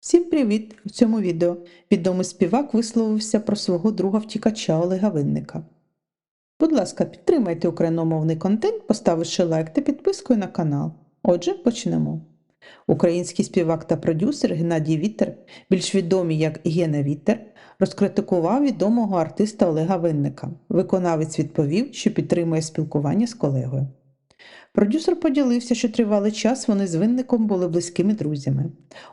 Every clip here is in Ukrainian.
Всім привіт! У цьому відео відомий співак висловився про свого друга втікача Олега Винника. Будь ласка, підтримайте україномовний контент, поставивши лайк та підпискою на канал. Отже, почнемо. Український співак та продюсер Геннадій Вітер, більш відомий як Гена Вітер, розкритикував відомого артиста Олега Винника. Виконавець відповів, що підтримує спілкування з колегою. Продюсер поділився, що тривалий час вони з винником були близькими друзями.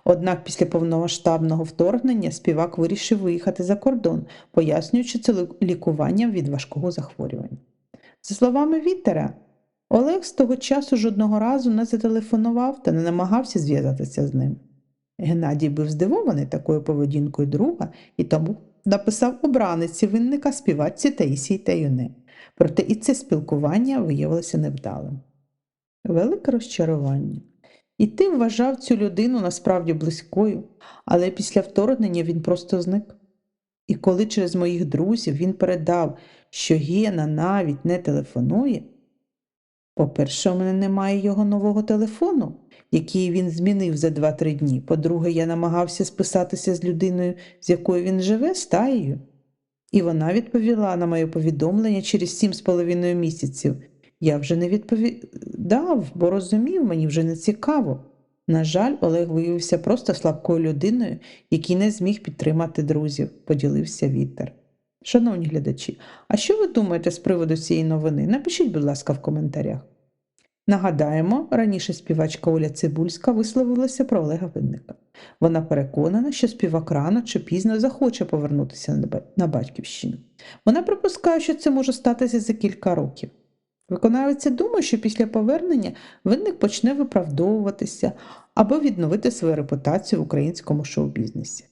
Однак після повномасштабного вторгнення співак вирішив виїхати за кордон, пояснюючи це лікуванням від важкого захворювання. За словами Вітера, Олег з того часу жодного разу не зателефонував та не намагався зв'язатися з ним. Геннадій був здивований такою поведінкою друга і тому написав обраниці винника співачці Таїсії Таюне. Проте і це спілкування виявилося невдалим. Велике розчарування. І ти вважав цю людину насправді близькою, але після вторгнення він просто зник. І коли через моїх друзів він передав, що Гена навіть не телефонує, по-перше, у мене немає його нового телефону, який він змінив за 2-3 дні. По-друге, я намагався списатися з людиною, з якою він живе, стаєю. І вона відповіла на моє повідомлення через сім з половиною місяців. Я вже не відповідав, бо розумів, мені вже не цікаво. На жаль, Олег виявився просто слабкою людиною, який не зміг підтримати друзів, поділився Вітер. Шановні глядачі, а що ви думаєте з приводу цієї новини? Напишіть, будь ласка, в коментарях. Нагадаємо, раніше співачка Оля Цибульська висловилася про Олега Винника. Вона переконана, що співак рано чи пізно захоче повернутися на батьківщину. Вона припускає, що це може статися за кілька років. Виконавиця думає, що після повернення винник почне виправдовуватися або відновити свою репутацію в українському шоу-бізнесі.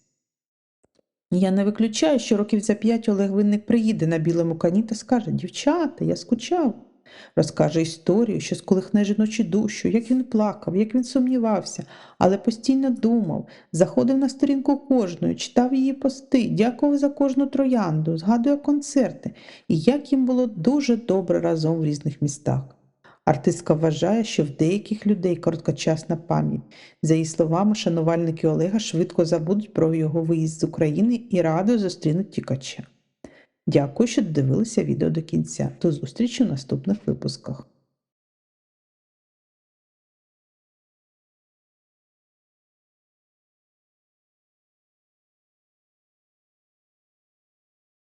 Я не виключаю, що років за п'ять Олег Винник приїде на білому коні та скаже: Дівчата, я скучав. Розкаже історію, що сколихне жіночу душу, як він плакав, як він сумнівався, але постійно думав, заходив на сторінку кожної, читав її пости, дякував за кожну троянду, згадує концерти і як їм було дуже добре разом в різних містах. Артистка вважає, що в деяких людей короткочасна пам'ять. За її словами, шанувальники Олега швидко забудуть про його виїзд з України і радо зустрінуть тікача. Дякую, що додивилися відео до кінця. До зустрічі в наступних випусках.